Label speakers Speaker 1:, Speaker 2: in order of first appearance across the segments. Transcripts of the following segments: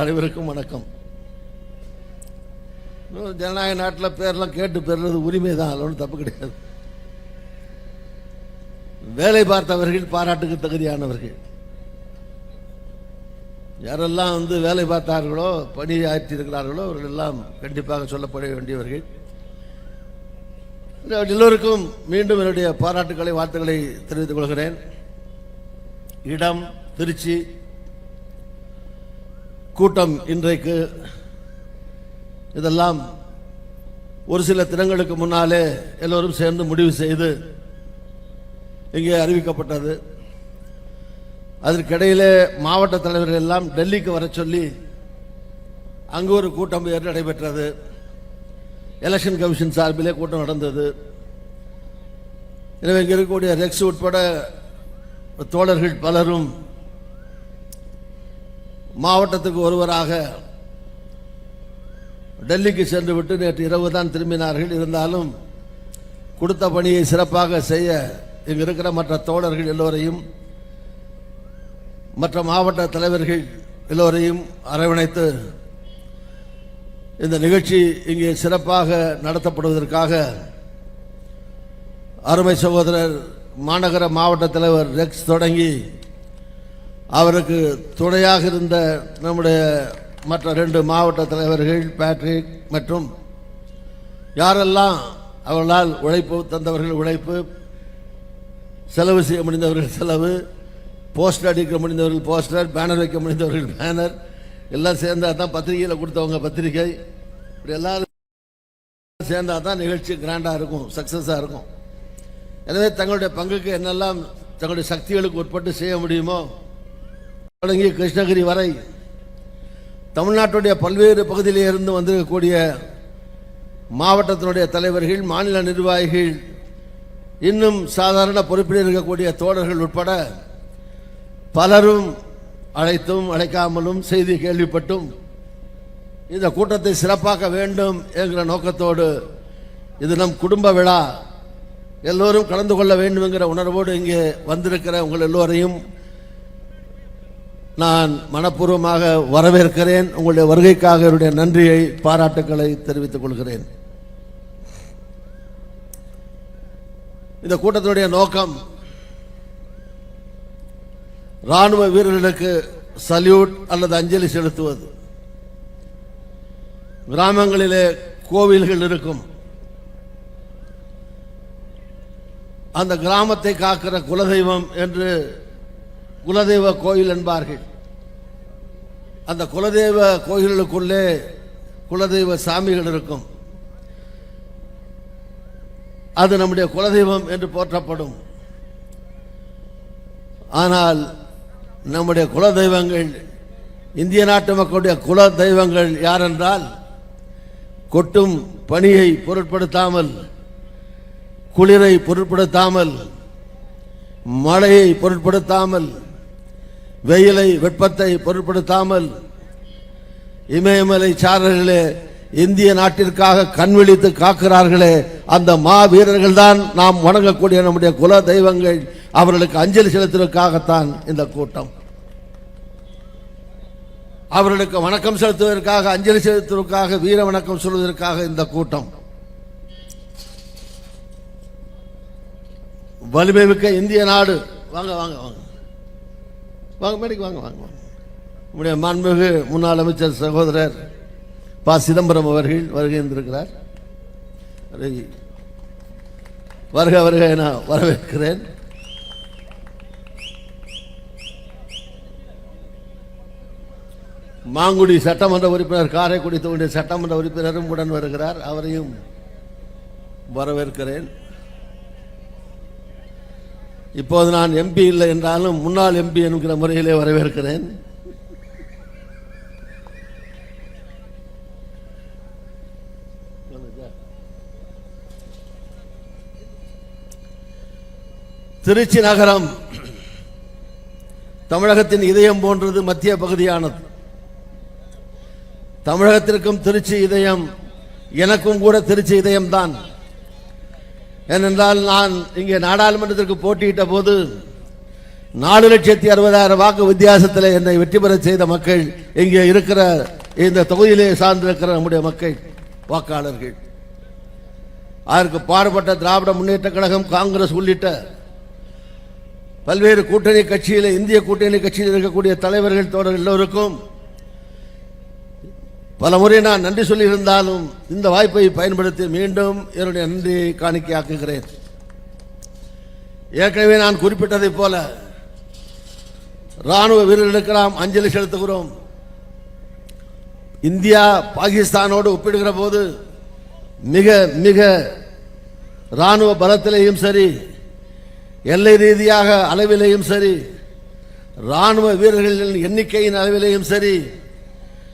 Speaker 1: அனைவருக்கும் வணக்கம். ஜனநாயக நாட்டில் பேர்லாம் கேட்டு பெறுறது உரிமை தான் அதில் ஒன்றும் தப்பு கிடையாது. வேலை பார்த்தவர்கள் பாராட்டுக்கு தகுதியானவர்கள். யாரெல்லாம் வந்து வேலை பார்த்தார்களோ பணி ஆற்றியிருக்கிறார்களோ அவர்கள் எல்லாம் கண்டிப்பாக சொல்லப்பட வேண்டியவர்கள். எல்லோருக்கும் மீண்டும் என்னுடைய பாராட்டுக்களை வாழ்த்துக்களை தெரிவித்துக் கொள்கிறேன். இடம் திருச்சி கூட்டம் இன்றைக்கு இதெல்லாம் ஒரு சில தினங்களுக்கு முன்னாலே எல்லோரும் சேர்ந்து முடிவு செய்து இங்கே அறிவிக்கப்பட்டது. அதற்கிடையிலே மாவட்ட தலைவர்கள் எல்லாம் டெல்லிக்கு வர சொல்லி அங்கு ஒரு கூட்டம் ஏற்று நடைபெற்றது. எலெக்ஷன் கமிஷன் சார்பிலே கூட்டம் நடந்தது. எனவே இங்கே இருக்கக்கூடிய ரெக்ஸ் உட்பட தோழர்கள் பலரும் மாவட்டத்துக்கு ஒருவராக டெல்லிக்கு சென்று விட்டு நேற்று இரவு தான் திரும்பினார்கள். இருந்தாலும் கொடுத்த பணியை சிறப்பாக செய்ய இங்கு இருக்கிற மற்ற தோழர்கள் எல்லோரையும் மற்ற மாவட்ட தலைவர்கள் எல்லோரையும் அரவணைத்து இந்த நிகழ்ச்சி இங்கே சிறப்பாக நடத்தப்படுவதற்காக அருமை சகோதரர் மாநகர மாவட்ட தலைவர் ரெக்ஸ் தொடங்கி அவருக்கு துணையாக இருந்த நம்முடைய மற்ற ரெண்டு மாவட்ட தலைவர்கள் பேட்ரிக் மற்றும் யாரெல்லாம் அவர்களால் உழைப்பு தந்தவர்கள் உழைப்பு செலவு செய்ய முடிந்தவர்கள் செலவு போஸ்டர் அடிக்க முடிந்தவர்கள் போஸ்டர் பேனர் வைக்க முடிந்தவர்கள் பேனர் எல்லாம் சேர்ந்தால் தான் பத்திரிகையில் கொடுத்தவங்க பத்திரிகை. இப்படி எல்லாரும் சேர்ந்தா தான் நிகழ்ச்சி கிராண்டாக இருக்கும் சக்ஸஸாக இருக்கும். எனவே தங்களுடைய பங்குக்கு என்னெல்லாம் தங்களுடைய சக்திகளுக்கு உட்பட்டு செய்ய முடியுமோ தொடங்கி கிருஷ்ணகிரி வரை தமிழ்நாட்டுடைய பல்வேறு பகுதியிலே இருந்து வந்திருக்கக்கூடிய மாவட்டத்தினுடைய தலைவர்கள் மாநில நிர்வாகிகள் இன்னும் சாதாரண பொறுப்பில் இருக்கக்கூடிய தோழர்கள் உட்பட பலரும் அழைத்தும் அழைக்காமலும் செய்தி கேள்விப்பட்டும். இந்த கூட்டத்தை சிறப்பாக்க வேண்டும் என்கிற நோக்கத்தோடு இது நம் குடும்ப விழா. எல்லோரும் கலந்து கொள்ள வேண்டும் என்கிற உணர்வோடு இங்கே வந்திருக்கிற உங்கள் எல்லோரையும் நான் மனப்பூர்வமாக வரவேற்கிறேன். உங்களுடைய வருகைக்காக என்னுடைய நன்றியை பாராட்டுக்களை தெரிவித்துக் கொள்கிறேன். இந்த கூட்டத்தினுடைய நோக்கம் ராணுவ வீரர்களுக்கு சல்யூட் அல்லது அஞ்சலி செலுத்துவது. கிராமங்களிலே கோவில்கள் இருக்கும். அந்த கிராமத்தை காக்கிற குலதெய்வம் என்று குலதெய்வ கோயில் என்பார்கள். அந்த குலதெய்வ கோயில்களுக்குள்ளே குலதெய்வ சாமிகள் இருக்கும். அது நம்முடைய குலதெய்வம் என்று போற்றப்படும். ஆனால் நம்முடைய குல தெய்வங்கள் இந்திய நாட்டு மக்களுடைய குல தெய்வங்கள் யாரென்றால் கொட்டும் பணியை பொருட்படுத்தாமல் குளிரை பொருட்படுத்தாமல் மழையை பொருட்படுத்தாமல் வெயிலை வெப்பத்தை பொருட்படுத்தாமல் இமயமலை சாரர்களே இந்திய நாட்டிற்காக கண்விழித்து காக்கிறார்களே அந்த மா வீரர்கள் தான் நாம் வணங்கக்கூடிய நம்முடைய குல தெய்வங்கள். அவர்களுக்கு அஞ்சலி செலுத்துவதற்காகத்தான் இந்த கூட்டம். அவர்களுக்கு வணக்கம் செலுத்துவதற்காக அஞ்சலி செலுத்துவதற்காக வீர வணக்கம் சொல்வதற்காக இந்த கூட்டம். வலிமை மிக்க இந்திய நாடு. வாங்க வாங்க வாங்க. வாங்க மேடைக்கு வாங்க வாங்க வாங்க. நம்முடைய மாண்புமிகு முன்னாள் அமைச்சர் சகோதரர் ப. சிதம்பரம் அவர்கள் வருகை இருந்திருக்கிறார் வருக வருக என வரவேற்கிறேன். மாங்குடி சட்டமன்ற உறுப்பினர் காரைக்குடி தொகுதி சட்டமன்ற உறுப்பினரும் உடன் வருகிறார். அவரையும் வரவேற்கிறேன். இப்போது நான் எம்பி இல்லை என்றாலும் முன்னாள் எம்பி என்கிற முறையிலே வரவேற்கிறேன். திருச்சி நகரம் தமிழகத்தின் இதயம் போன்றது மத்திய பகுதியானது. தமிழகத்திற்கும் திருச்சி இதயம் எனக்கும் கூட திருச்சி இதயம்தான். ஏனென்றால் நான் இங்கே நாடாளுமன்றத்திற்கு போட்டியிட்ட போது நாலு லட்சத்தி அறுபதாயிரம் வாக்கு வித்தியாசத்தில் என்னை வெற்றி பெற செய்த மக்கள் இங்கே இருக்கிற இந்த தொகுதியிலே சார்ந்திருக்கிற நம்முடைய மக்கள் வாக்காளர்கள். அதற்கு பாடுபட்ட திராவிட முன்னேற்ற கழகம் காங்கிரஸ் உள்ளிட்ட பல்வேறு கூட்டணி கட்சியில் இந்திய கூட்டணி கட்சியில் இருக்கக்கூடிய தலைவர்கள் தோழர் எல்லோருக்கும் பல முறை நான் நன்றி சொல்லியிருந்தாலும் இந்த வாய்ப்பை பயன்படுத்தி மீண்டும் என்னுடைய நன்றியை காணிக்கையாக்குகிறேன். ஏற்கனவே நான் குறிப்பிட்டதைப் போல ராணுவ வீரர்களுக்கு நாம் அஞ்சலி செலுத்துகிறோம். இந்தியா பாகிஸ்தானோடு ஒப்பிடுகிற போது மிக மிக ராணுவ பலத்திலேயும் சரி எல்லை ரீதியாக அளவிலேயும் சரி ராணுவ வீரர்களின் எண்ணிக்கையின் அளவிலேயும் சரி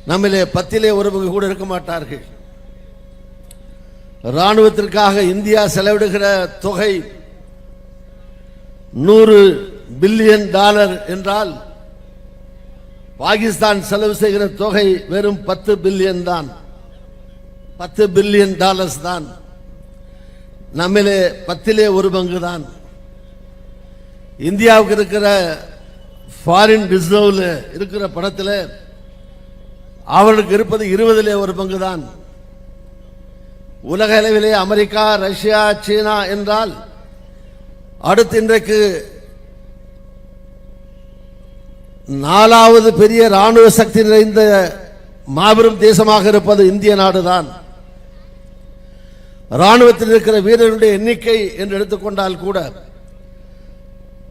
Speaker 1: நம்மிலே பத்திலே ஒரு பங்கு கூட இருக்க மாட்டார்கள். ராணுவத்திற்காக இந்தியா செலவிடுகிற தொகை நூறு பில்லியன் டாலர் என்றால் பாகிஸ்தான் செலவு செய்கிற தொகை வெறும் பத்து பில்லியன் தான். பத்து பில்லியன் டாலர்ஸ் தான். நம்மிலே பத்திலே ஒரு பங்கு தான். இந்தியாவுக்கு இருக்கிற ஃபாரின் ரிசர்வ்ல இருக்கிற படத்தில் அவர்களுக்கு இருப்பது இருபதிலே ஒரு பங்கு தான் உலக அளவிலே அமெரிக்கா ரஷ்யா சீனா என்றால் அடுத்து இன்றைக்கு நாலாவது பெரிய ராணுவ சக்தி நிறைந்த மாபெரும் தேசமாக இருப்பது இந்திய நாடுதான். ராணுவத்தில் இருக்கிற வீரர்களுடைய எண்ணிக்கை என்று எடுத்துக்கொண்டால் கூட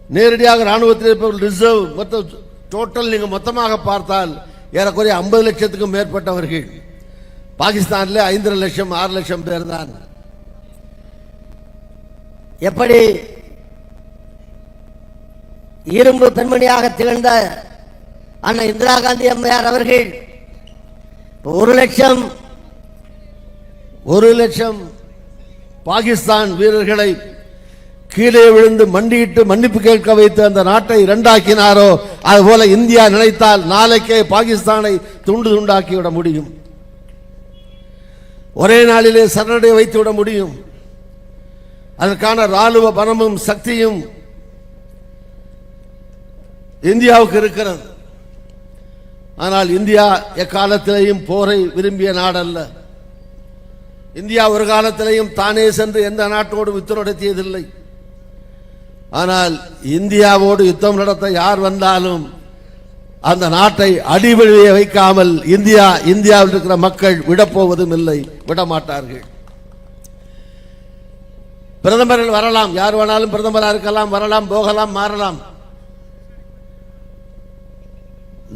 Speaker 1: நேரடியாக ராணுவத்தில் இருப்பவர்கள் ரிசர்வ் மொத்தம் டோட்டல் நீங்கள் மொத்தமாக பார்த்தால் ஏறக்குறைய ஐம்பது லட்சத்துக்கும் மேற்பட்டவர்கள். பாகிஸ்தானில் ஐந்தரை லட்சம் ஆறு லட்சம் பேர் தான்.
Speaker 2: எப்படி இரும்பு பெண்மணியாக திகழ்ந்த அண்ணன் இந்திரா காந்தி அம்மையார் அவர்கள் ஒரு லட்சம்
Speaker 1: ஒரு லட்சம் பாகிஸ்தான் வீரர்களை கீழே விழுந்து மண்டியிட்டு மன்னிப்பு கேட்க வைத்து அந்த நாட்டை இரண்டாக்கினாரோ அதுபோல இந்தியா நினைத்தால் நாளைக்கே பாகிஸ்தானை துண்டு துண்டாக்கி விட முடியும். ஒரே நாளிலே சரணடை வைத்து விட முடியும். அதற்கான ராணுவ பலமும் சக்தியும் இந்தியாவுக்கு இருக்கிறது. ஆனால் இந்தியா எக்காலத்திலேயும் போரை விரும்பிய நாடல்ல. இந்தியா ஒரு காலத்திலேயும் தானே சென்று எந்த நாட்டோடு வித்து நடத்தியதில்லை ஆனால் இந்தியாவோடு யுத்தம் நடத்த யார் வந்தாலும் அந்த நாட்டை அடிவழியை வைக்காமல் இந்தியா இந்தியாவில் இருக்கிற மக்கள் விடப்போவதும் இல்லை விடமாட்டார்கள். பிரதமர்கள் வரலாம் யார் வேணாலும் பிரதமராக இருக்கலாம் வரலாம் போகலாம் மாறலாம்.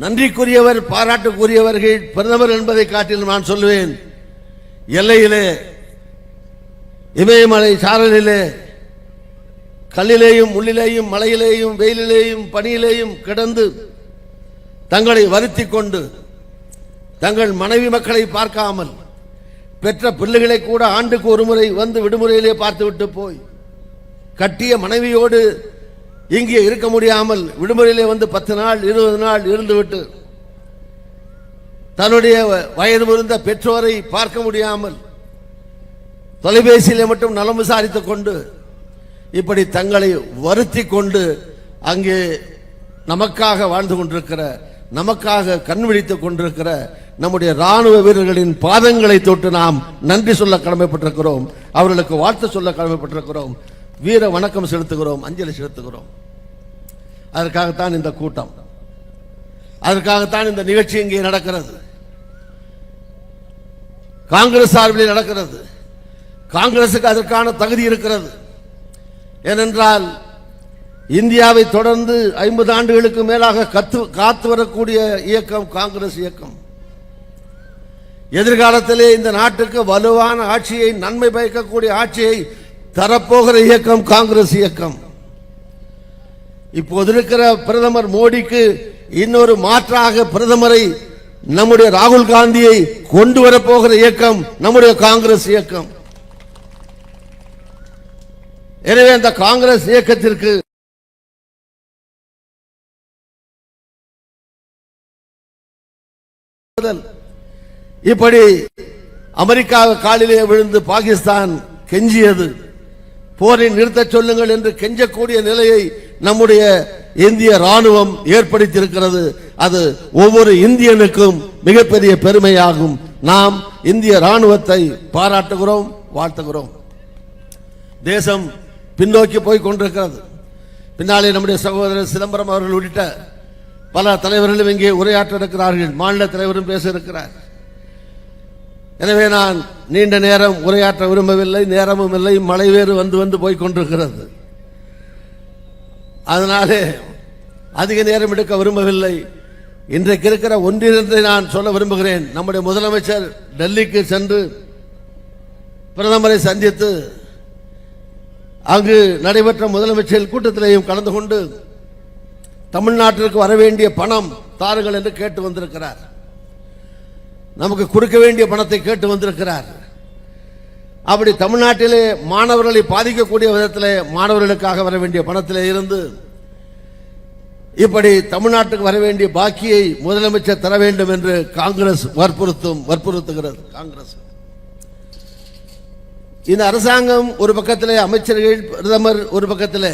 Speaker 1: நன்றிக்குரியவர் பாராட்டுக்குரியவர்கள் பிரதமர் என்பதை காட்டிலும் நான் சொல்லுவேன் எல்லையிலே இமயமலை சாரலிலே கல்லிலேயும் முள்ளிலேயும் மலையிலேயும் வெயிலிலேயும் பனியிலேயும் கிடந்து தங்களை வருத்தி கொண்டு தங்கள் மனைவி மக்களை பார்க்காமல் பெற்ற பிள்ளைகளை கூட ஆண்டுக்கு ஒரு முறை வந்து விடுமுறையிலே பார்த்துவிட்டு போய் கட்டிய மனைவியோடு இங்கே இருக்க முடியாமல் விடுமுறையிலே வந்து பத்து நாள் இருபது நாள் இருந்துவிட்டு தன்னுடைய வயது முறிந்த பெற்றோரை பார்க்க முடியாமல் தொலைபேசியிலே மட்டும் நலம் விசாரித்துக் கொண்டு இப்படி தங்களை வருத்தி கொண்டு அங்கே நமக்காக வாழ்ந்து கொண்டிருக்கிற நமக்காக கண் விழித்து கொண்டிருக்கிற நம்முடைய ராணுவ வீரர்களின் பாதங்களை தொட்டு நாம் நன்றி சொல்ல கடமைப்பட்டிருக்கிறோம் அவர்களுக்கு வாழ்த்து சொல்ல கடமைப்பட்டிருக்கிறோம் வீர வணக்கம் செலுத்துகிறோம் அஞ்சலி செலுத்துகிறோம். அதற்காகத்தான் இந்த கூட்டம். அதற்காகத்தான் இந்த நிகழ்ச்சி இங்கே நடக்கிறது. காங்கிரஸ் சார்பில் நடக்கிறது. காங்கிரசுக்கு அதற்கான தகுதி இருக்கிறது. ஏனென்றால் இந்தியாவை தொடர்ந்து ஐம்பது ஆண்டுகளுக்கு மேலாக கத்து காத்து வரக்கூடிய இயக்கம் காங்கிரஸ் இயக்கம். எதிர்காலத்திலே இந்த நாட்டுக்கு வலுவான ஆட்சியை நன்மை பயக்கக்கூடிய ஆட்சியை தரப்போகிற இயக்கம் காங்கிரஸ் இயக்கம். இப்போது இருக்கிற பிரதமர் மோடிக்கு இன்னொரு மாற்றாக பிரதமரை நம்முடைய ராகுல் காந்தியை கொண்டு வரப்போகிற இயக்கம் நம்முடைய காங்கிரஸ் இயக்கம். எனவே அந்த காங்கிரஸ் இயக்கத்திற்கு இப்படி அமெரிக்கா காலிலே விழுந்து பாகிஸ்தான் கெஞ்சியது. போரை நிறுத்த சொல்லுங்கள் என்று கெஞ்சக்கூடிய நிலையை நம்முடைய இந்திய ராணுவம் ஏற்படுத்தியிருக்கிறது. அது ஒவ்வொரு இந்தியனுக்கும் மிகப்பெரிய பெருமையாகும். நாம் இந்திய ராணுவத்தை பாராட்டுகிறோம் வாழ்த்துகிறோம். தேசம் பின்னோக்கி போய் கொண்டிருக்கிறது. பின்னாலே நம்முடைய சகோதரர் சிதம்பரம் அவர்கள் உள்ளிட்ட பல தலைவர்களும் இங்கே உரையாற்ற இருக்கிறார்கள் மாநில தலைவரும் பேச இருக்கிறார் எனவே நான் நீண்ட நேரம் உரையாற்ற விரும்பவில்லை. நேரமும் இல்லை. மழை வேறு வந்து வந்து போய் கொண்டிருக்கிறது. அதனாலே அதிக நேரம் எடுக்க விரும்பவில்லை. இன்றைக்கு இருக்கிற ஒன்றிலிருந்து நான் சொல்ல விரும்புகிறேன். நம்முடைய முதலமைச்சர் டெல்லிக்கு சென்று பிரதமரை சந்தித்து அங்கு நடைபெற்ற முதலமைச்சர் கூட்டத்திலேயும் கலந்து கொண்டு தமிழ்நாட்டிற்கு வர வேண்டிய பணம் தாருங்கள் என்று கேட்டு வந்திருக்கிறார். நமக்கு கொடுக்க வேண்டிய பணத்தை கேட்டு வந்திருக்கிறார். அப்படி தமிழ்நாட்டிலே மாணவர்களை பாதிக்கக்கூடிய விதத்திலே மாணவர்களுக்காக வர வேண்டிய பணத்திலே இருந்து இப்படி தமிழ்நாட்டுக்கு வர வேண்டிய பாக்கியை முதலமைச்சர் தர வேண்டும் என்று காங்கிரஸ் வற்புறுத்தும் வற்புறுத்துகிறது. காங்கிரஸ். இந்த அரசாங்கம் ஒரு பக்கத்தில் அமைச்சர்கள் பிரதமர் ஒரு பக்கத்தில்.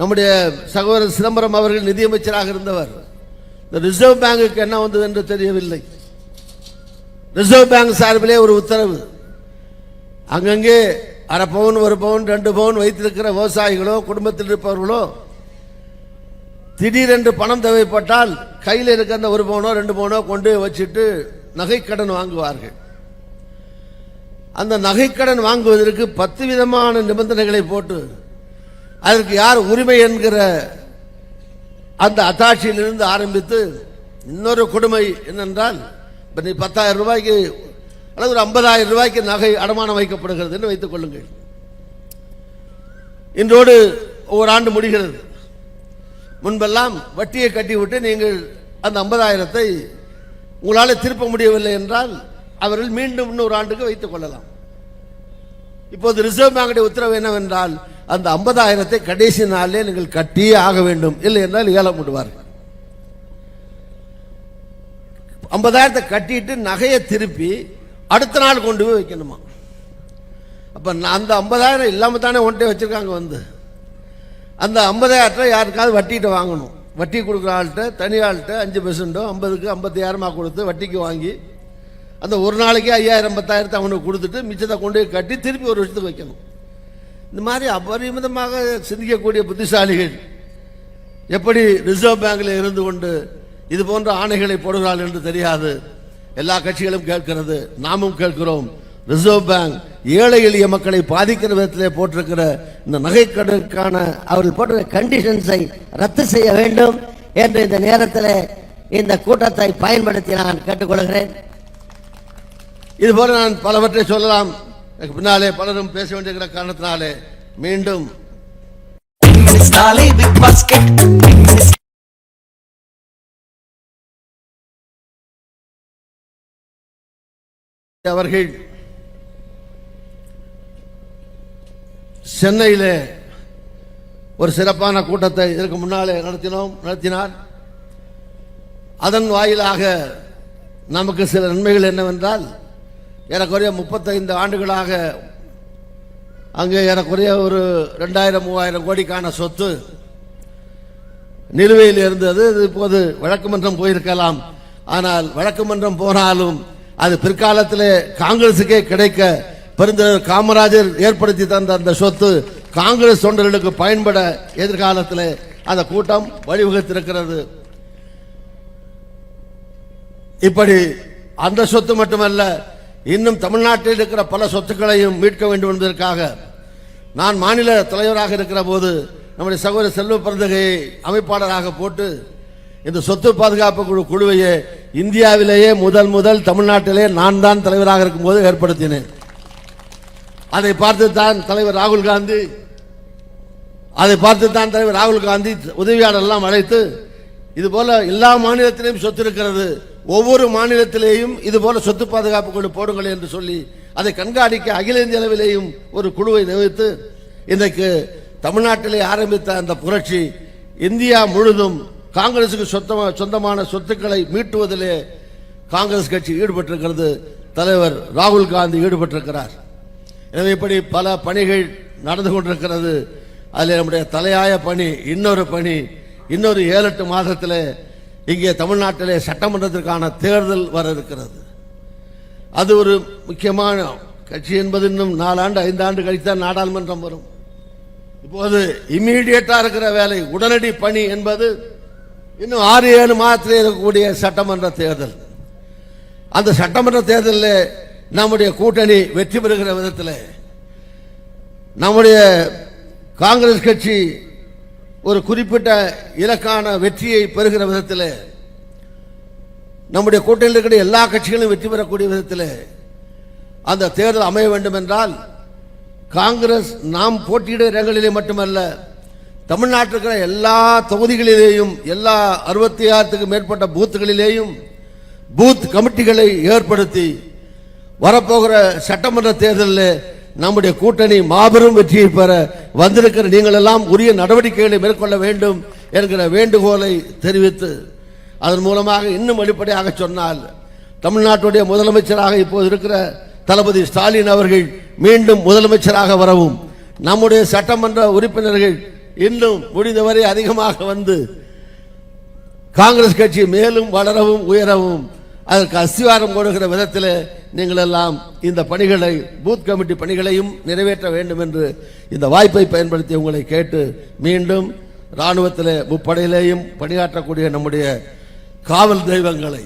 Speaker 1: நம்முடைய சகோதரர் சிதம்பரம் அவர்கள் நிதியமைச்சராக இருந்தவர். இந்த ரிசர்வ் பேங்குக்கு என்ன வந்தது என்று தெரியவில்லை. ரிசர்வ் பேங்க் சார்பிலே ஒரு உத்தரவு. அங்கங்கே அரை பவுன் ஒரு பவுன் ரெண்டு பவுன் வைத்திருக்கிற விவசாயிகளோ குடும்பத்தில் இருப்பவர்களோ திடீரென்று பணம் தேவைப்பட்டால் கையில் இருக்கிற அந்த ஒரு பவுனோ ரெண்டு பவுனோ கொண்டு வச்சுட்டு நகைக்கடன் வாங்குவார்கள். அந்த நகைக்கடன் வாங்குவதற்கு பத்து விதமான நிபந்தனைகளை போட்டு அதற்கு யார் உரிமை என்கிற அந்த அத்தாட்சியிலிருந்து ஆரம்பித்து இன்னொரு கொடுமை என்னென்றால் இப்போ நீ பத்தாயிரம் ரூபாய்க்கு அல்லது ஒரு ஐம்பதாயிரம் ரூபாய்க்கு நகை அடமானம் வைக்கப்படுகிறது என்று வைத்துக் கொள்ளுங்கள். இன்றோடு ஒவ்வொரு ஆண்டு முடிகிறது. முன்பெல்லாம் வட்டியை கட்டிவிட்டு நீங்கள் அந்த ஐம்பதாயிரத்தை உங்களால் திருப்ப முடியவில்லை என்றால் அவர்கள் மீண்டும் இன்னொரு ஆண்டுக்கு வைத்துக் கொள்ளலாம். இப்போது ரிசர்வ் பேங்குடைய உத்தரவு என்னவென்றால் அந்த ஐம்பதாயிரத்தை கடைசி நாளிலே நீங்கள் கட்டியே ஆக வேண்டும். இல்லை என்றால் ஏலம் விடுவார்கள் ஐம்பதாயிரத்தை கட்டிட்டு நகையை திருப்பி அடுத்த நாள் கொண்டு போய் வைக்கணுமா? அப்போ நான் அந்த ஐம்பதாயிரம் இல்லாம தானே ஒன்றை வச்சிருக்காங்க வந்து. அந்த ஐம்பதாயிரத்தை யாருக்காவது வட்டிகிட்ட வாங்கணும். வட்டி கொடுக்குற ஆள்கிட்ட தனி ஆள்கிட்ட அஞ்சு பெர்சென்ட்டோ ஐம்பதுக்கு ஐம்பத்தாயிரமா கொடுத்து வட்டிக்கு வாங்கி அந்த ஒரு நாளைக்கு ஐயாயிரம் பத்தாயிரத்தை அவனுக்கு கொடுத்துட்டு மிச்சத்தை கொண்டு போய் கட்டி திருப்பி ஒரு வருஷத்துக்கு வைக்கணும். இந்த மாதிரி அபரிமிதமாக சிந்திக்கக்கூடிய புத்திசாலிகள் எப்படி ரிசர்வ் பேங்கில் இருந்து கொண்டு இது போன்ற ஆணைகளை போடுகிறாள் என்று தெரியாது. எல்லா கட்சிகளும் கேட்கிறது நாமும் கேட்கிறோம். ரிசர்வ் பேங்க் ஏழை எளிய மக்களை பாதிக்கிற விதத்திலே போட்டிருக்கிற இந்த நகைக்கடனுக்கான
Speaker 2: அவர்கள் போட்ட கண்டிஷன்ஸை ரத்து செய்ய வேண்டும் என்று இந்த நேரத்தில் இந்த கூட்டத்தை பயன்படுத்தி நான் கேட்டுக்கொள்கிறேன்.
Speaker 1: இது போல நான் பலவற்றை சொல்லலாம் எனக்கு பின்னாலே பலரும் பேச வேண்டியிருக்கிற காரணத்தினாலே மீண்டும். அவர்கள் சென்னையிலே ஒரு சிறப்பான கூட்டத்தை இதற்கு முன்னாலே நடத்தினோம் நடத்தினார் அதன் வாயிலாக நமக்கு சில நன்மைகள் என்னவென்றால் ஏறக்குறைய முப்பத்தைந்து ஆண்டுகளாக அங்கே ஏறக்குறைய ஒரு ரெண்டாயிரம் மூவாயிரம் கோடிக்கான சொத்து நிலுவையில் இருந்தது. இது இப்போது வழக்கு மன்றம் போயிருக்கலாம். ஆனால் வழக்கு மன்றம் போனாலும் அது பிற்காலத்திலே காங்கிரசுக்கே கிடைக்க பெருந்தலைவர் காமராஜர் ஏற்படுத்தி தந்த அந்த சொத்து காங்கிரஸ் தொண்டர்களுக்கு பயன்பட எதிர்காலத்தில் அந்த கூட்டம் வழிவகுத்திருக்கிறது. இப்படி அந்த சொத்து மட்டுமல்ல இன்னும் தமிழ்நாட்டில் இருக்கிற பல சொத்துக்களையும் மீட்க வேண்டும் என்பதற்காக நான் மாநில தலைவராக இருக்கிற போது நம்முடைய சகோதரர் செல்வ பிறந்தகையை அமைப்பாளராக போட்டு இந்த சொத்து பாதுகாப்பு குழு குழுவையே இந்தியாவிலேயே முதல் முதல் தமிழ்நாட்டிலே நான் தான் தலைவராக இருக்கும்போது ஏற்படுத்தினேன். அதை பார்த்து தான் தலைவர் ராகுல் காந்தி அதை பார்த்து தான் தலைவர் ராகுல் காந்தி உதவியாளர் எல்லாம் அழைத்து இது போல எல்லா மாநிலத்திலையும் சொத்து இருக்கிறது. ஒவ்வொரு மாநிலத்திலேயும் இது போல சொத்து பாதுகாப்பு குழு போடுங்கள் என்று சொல்லி அதை கண்காணிக்க அகில இந்திய அளவிலேயும் ஒரு குழுவை நியமித்து இன்றைக்கு தமிழ்நாட்டிலே ஆரம்பித்த அந்த புரட்சி இந்தியா முழுதும் காங்கிரசுக்கு சொந்தமா சொந்தமான சொத்துக்களை மீட்டுவதிலே காங்கிரஸ் கட்சி ஈடுபட்டிருக்கிறது. தலைவர் ராகுல் காந்தி ஈடுபட்டிருக்கிறார். எனவே இப்படி பல பணிகள் நடந்து கொண்டிருக்கிறது. அதில் நம்முடைய தலையாய பணி இன்னொரு பணி இன்னொரு ஏழு எட்டு மாதத்தில் இங்கே தமிழ்நாட்டிலே சட்டமன்றத்திற்கான தேர்தல் வர இருக்கிறது. அது ஒரு முக்கியமான கட்சி என்பது இன்னும் நாலாண்டு ஐந்தாண்டு கழித்தான் நாடாளுமன்றம் வரும். இப்போது இம்மீடியட்டாக இருக்கிற வேலை உடனடி பணி என்பது இன்னும் ஆறு ஏழு மாதத்தில் இருக்கக்கூடிய சட்டமன்ற தேர்தல். அந்த சட்டமன்ற தேர்தலில் நம்முடைய கூட்டணி வெற்றி பெறுகிற விதத்தில் நம்முடைய காங்கிரஸ் கட்சி ஒரு குறிப்பிட்ட இலக்கான வெற்றியை பெறுகிற விதத்தில் நம்முடைய கூட்டணியில் இருக்கிற எல்லா கட்சிகளும் வெற்றி பெறக்கூடிய விதத்தில் அந்த தேர்தல் அமைய வேண்டும் என்றால் காங்கிரஸ் நாம் போட்டியிட இடங்களிலே மட்டுமல்ல தமிழ்நாட்டில் இருக்கிற எல்லா தொகுதிகளிலேயும் எல்லா அறுபத்தி ஆறுக்கும் மேற்பட்ட பூத்துகளிலேயும் பூத் கமிட்டிகளை ஏற்படுத்தி வரப்போகிற சட்டமன்ற தேர்தலில் நம்முடைய கூட்டணி மாபெரும் வெற்றியை பெற வந்திருக்கிற நீங்கள் எல்லாம் உரிய நடவடிக்கைகளை மேற்கொள்ள வேண்டும் என்கிற வேண்டுகோளை தெரிவித்து அதன் மூலமாக இன்னும் வெளிப்படையாக சொன்னால் தமிழ்நாட்டுடைய முதலமைச்சராக இப்போது இருக்கிற தளபதி ஸ்டாலின் அவர்கள் மீண்டும் முதலமைச்சராக வரவும் நம்முடைய சட்டமன்ற உறுப்பினர்கள் இன்னும் முடிந்தவரை அதிகமாக வந்து காங்கிரஸ் கட்சி மேலும் வளரவும் உயரவும் அதற்கு அஸ்திவாரம் கொடுக்கிற விதத்தில் நீங்கள் எல்லாம் இந்த பணிகளை பூத் கமிட்டி பணிகளையும் நிறைவேற்ற வேண்டும் என்று இந்த வாய்ப்பை பயன்படுத்தி உங்களை கேட்டு மீண்டும் இராணுவத்தில் முப்படையிலேயும் பணியாற்றக்கூடிய நம்முடைய காவல் தெய்வங்களை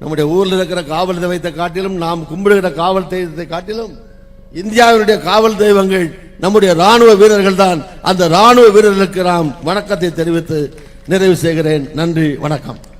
Speaker 1: நம்முடைய ஊரில் இருக்கிற காவல் தெய்வத்தை காட்டிலும் நாம் கும்பிடுகிற காவல் தெய்வத்தை காட்டிலும் இந்தியாவினுடைய காவல் தெய்வங்கள் நம்முடைய ராணுவ வீரர்கள் தான். அந்த ராணுவ வீரர்களுக்கு நாம் வணக்கத்தை தெரிவித்து நிறைவு செய்கிறேன். நன்றி வணக்கம்.